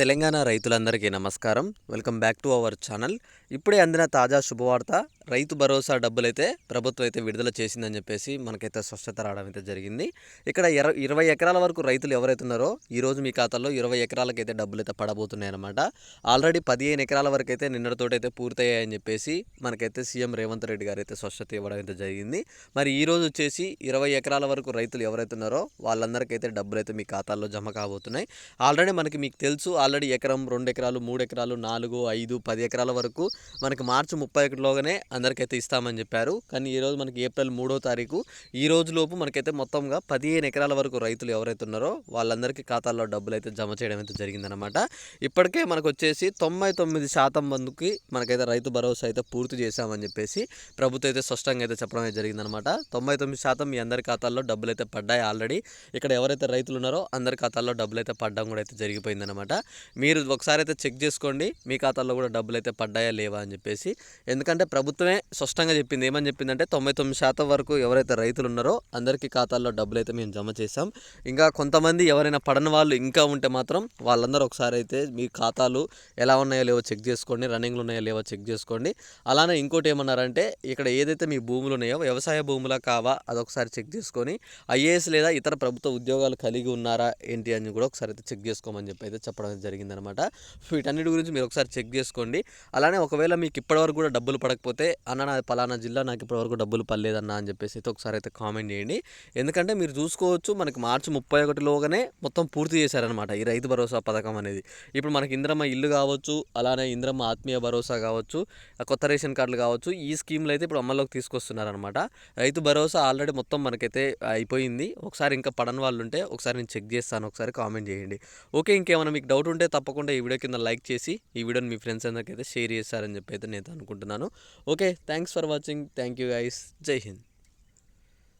తెలంగాణ రైతులందరికీ నమస్కారం. Welcome back to our channel. ఇప్పుడే అందిన తాజా శుభవార్త రైతు భరోసా డబ్బులైతే ప్రభుత్వం అయితే విడుదల చేసిందని చెప్పేసి మనకైతే స్పష్టత రావడం అయితే జరిగింది. ఇక్కడ ఇర ఇరవై ఎకరాల వరకు రైతులు ఎవరైతే ఉన్నారో ఈరోజు మీ ఖాతాలో ఇరవై ఎకరాలకైతే డబ్బులు అయితే పడబోతున్నాయి అనమాట ఆల్రెడీ పదిహేను ఎకరాల వరకు అయితే నిన్నటితోటైతే పూర్తయ్యాయని చెప్పేసి మనకైతే సీఎం రేవంత్ రెడ్డి గారు అయితే స్పష్టత ఇవ్వడం అయితే జరిగింది. మరి ఈరోజు వచ్చేసి ఇరవై ఎకరాల వరకు రైతులు ఎవరైతే ఉన్నారో వాళ్ళందరికైతే డబ్బులు అయితే మీ ఖాతాల్లో జమ కాబోతున్నాయి. ఆల్రెడీ మనకి మీకు తెలుసు ఆల్రెడీ ఎకరం రెండు ఎకరాలు మూడు ఎకరాలు నాలుగు ఐదు పది ఎకరాల వరకు మనకి మార్చి ముప్పై ఒకటిలోగానే అందరికైతే ఇస్తామని చెప్పారు. కానీ ఈరోజు మనకి ఏప్రిల్ మూడో తారీఖు. ఈ రోజు లోపు మనకైతే మొత్తంగా పదిహేను ఎకరాల వరకు రైతులు ఎవరైతే ఉన్నారో వాళ్ళందరికీ ఖాతాల్లో డబ్బులు అయితే జమ చేయడం అయితే జరిగిందనమాట ఇప్పటికే మనకు వచ్చేసి తొంభై తొమ్మిది శాతం మందికి మనకైతే రైతు భరోసా అయితే పూర్తి చేశామని చెప్పేసి ప్రభుత్వం అయితే స్పష్టంగా అయితే చెప్పడం అయితే జరిగిందనమాట తొంభై తొమ్మిది శాతం మీ అందరి ఖాతాల్లో డబ్బులు అయితే పడ్డాయి ఆల్రెడీ. ఇక్కడ ఎవరైతే రైతులు ఉన్నారో అందరి ఖాతాల్లో డబ్బులు అయితే పడ్డం కూడా అయితే జరిగిపోయిందనమాట మీరు ఒకసారి అయితే చెక్ చేసుకోండి. మీ ఖాతాలో కూడా డబ్బులు అయితే పడ్డాయా లేవా అని చెప్పేసి. ఎందుకంటే ప్రభుత్వమే స్పష్టంగా చెప్పింది. ఏమని చెప్పిందంటే తొంభై తొమ్మిది శాతం వరకు ఎవరైతే రైతులు ఉన్నారో అందరికీ ఖాతాల్లో డబ్బులు అయితే మేము జమ చేసాం ఇంకా కొంతమంది ఎవరైనా పడని వాళ్ళు ఇంకా ఉంటే మాత్రం వాళ్ళందరూ ఒకసారి అయితే మీ ఖాతాలు ఎలా ఉన్నాయో లేవో చెక్ చేసుకోండి. రన్నింగ్లు ఉన్నాయో లేవో చెక్ చేసుకోండి. అలానే ఇంకోటి ఏమన్నారంటే ఇక్కడ ఏదైతే మీ భూములు ఉన్నాయో వ్యవసాయ భూములా కావా అదొకసారి చెక్ చేసుకొని ఐఏఎస్ లేదా ఇతర ప్రభుత్వ ఉద్యోగాలు కలిగి ఉన్నారా ఏంటి అని కూడా ఒకసారి అయితే చెక్ చేసుకోమని చెప్పి అయితే చెప్పడం జరిగిందనమాట. వీటన్నిటి గురించి మీరు ఒకసారి చెక్ చేసుకోండి. అలానే ఒకవేళ మీకు ఇప్పటివరకు కూడా డబ్బులు పడకపోతే అన్న నా పలానా జిల్లా నాకు ఇప్పటివరకు డబ్బులు పడలేదన్న అని చెప్పేసి అయితే ఒకసారి అయితే కామెంట్ చేయండి. ఎందుకంటే మీరు చూసుకోవచ్చు మనకి మార్చి ముప్పై ఒకటిలోగానే మొత్తం పూర్తి చేశారనమాట ఈ రైతు భరోసా పథకం అనేది. ఇప్పుడు మనకి ఇంద్రమ్మ ఇల్లు కావచ్చు అలానే ఇంద్రమ్మ ఆత్మీయ భరోసా కావచ్చు కొత్త రేషన్ కార్డులు కావచ్చు ఈ స్కీమ్లు అయితే ఇప్పుడు అమల్లోకి తీసుకొస్తున్నారనమాట. రైతు భరోసా ఆల్రెడీ మొత్తం మనకైతే అయిపోయింది. ఒకసారి ఇంకా పడని వాళ్ళు ఉంటే ఒకసారి నేను చెక్ చేస్తాను ఒకసారి కామెంట్ చేయండి. ఓకే ఇంకేమైనా మీకు డౌట్ ఉంటే తప్పకుండా ఈ వీడియో కింద లైక్ చేసి ఈ వీడియోని మీ ఫ్రెండ్స్ అందరికైతే షేర్ చేస్తారని చెప్పి అయితే నేను అనుకుంటున్నాను. Okay thanks for watching. Thank you guys. Jai Hind.